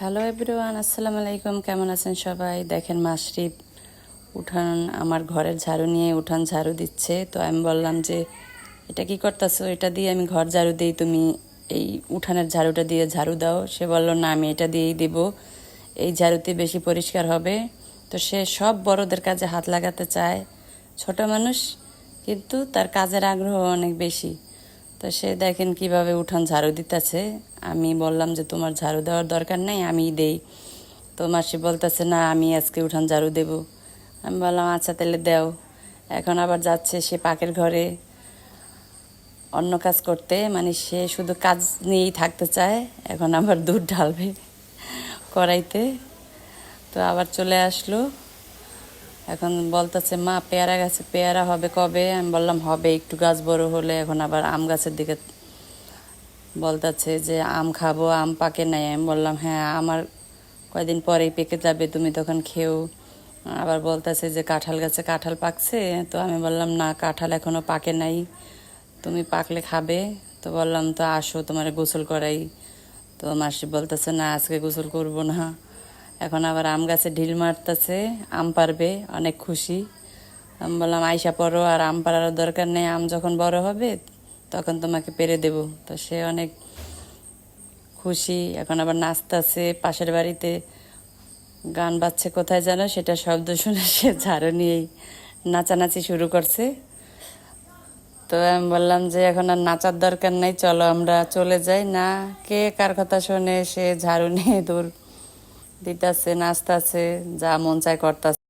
Hello everyone আসসালামু আলাইকুম কেমন আছেন সবাই? দেখেন মাসরিফ উঠান আমার ঘরের ঝাড়ু নিয়ে উঠান ঝাড়ু দিচ্ছে। তো আমি বললাম যে, এটা কি করতেছো? এটা দিয়ে আমি ঘর ঝাড়ু দিই, তুমি এই উঠানের ঝাড়ুটা দিয়ে ঝাড়ু দাও। সে বলল, না, আমি এটা দিয়েই দেব। এই ঝাড়ুতে বেশি পরিষ্কার হবে। তো সে সব বড়দের কাজে হাত লাগাতে চায়। ছোট মানুষ কিন্তু তার কাজের আগ্রহ অনেক বেশি। তো সে দেখেন কীভাবে উঠান ঝাড়ু দিতেছে। আমি বললাম যে, তোমার ঝাড়ু দেওয়ার দরকার নেই আমি দেই। তো মাসি বলতেছে, না, আমি আজকে উঠান ঝাড়ু দেব। আমি বললাম আচ্ছা তাহলে দাও। এখন আবার যাচ্ছে সে পাকের ঘরে অন্য কাজ করতে। মানে সে শুধু কাজ নিয়েই থাকতে চায়, এখন আবার দুধ ঢালবে কড়াইতে। তো আবার চলে আসলো। এখন বলতেছে, মা, পেয়ারা গাছে পেয়ারা হবে কবে? আমি বললাম, হবে, একটু গাছ বড় হলে। এখন আবার আম গাছের দিকে বলতেছে যে, আম খাব, আম পাকে নাই। আমি বললাম হ্যাঁ আমার কয়দিন পরেই পেকে যাবে, তুমি তখন খেও। আবার বলতেছে যে, কাঁঠাল গাছে কাঁঠাল পাকছে? তো আমি বললাম, না, কাঁঠাল এখনও পাকে নাই। তুমি পাকলে খাবে। তো বললাম, তো আসো, তোমার গোসল করাই। তো মাসি বলতেছে, না, আজকে গোসল করব না। এখন আবার আম গাছে ঢিল মারতেছে, আম পারবে, অনেক খুশি। আমি বললাম আইসা পড়ো, আর আম পাড়ার দরকার নেই, আম যখন বড় হবে, তখন তোমাকে পেরে দেব। তো সে অনেক খুশি। এখন আবার নাচতেছে পাশের বাড়িতে। গান বাজছে, কোথায় যেন সেটা শব্দ শুনে সে ঝাড়ু নিয়েই নাচানাচি শুরু করছে। তো আমি বললাম যে, এখন আর নাচার দরকার নেই, চলো আমরা চলে যাই। না, কে কার কথা শোনে, সে ঝাড়ু নিয়ে দূর দিতেছে নাচতেছে যা মন চায় করতেছে।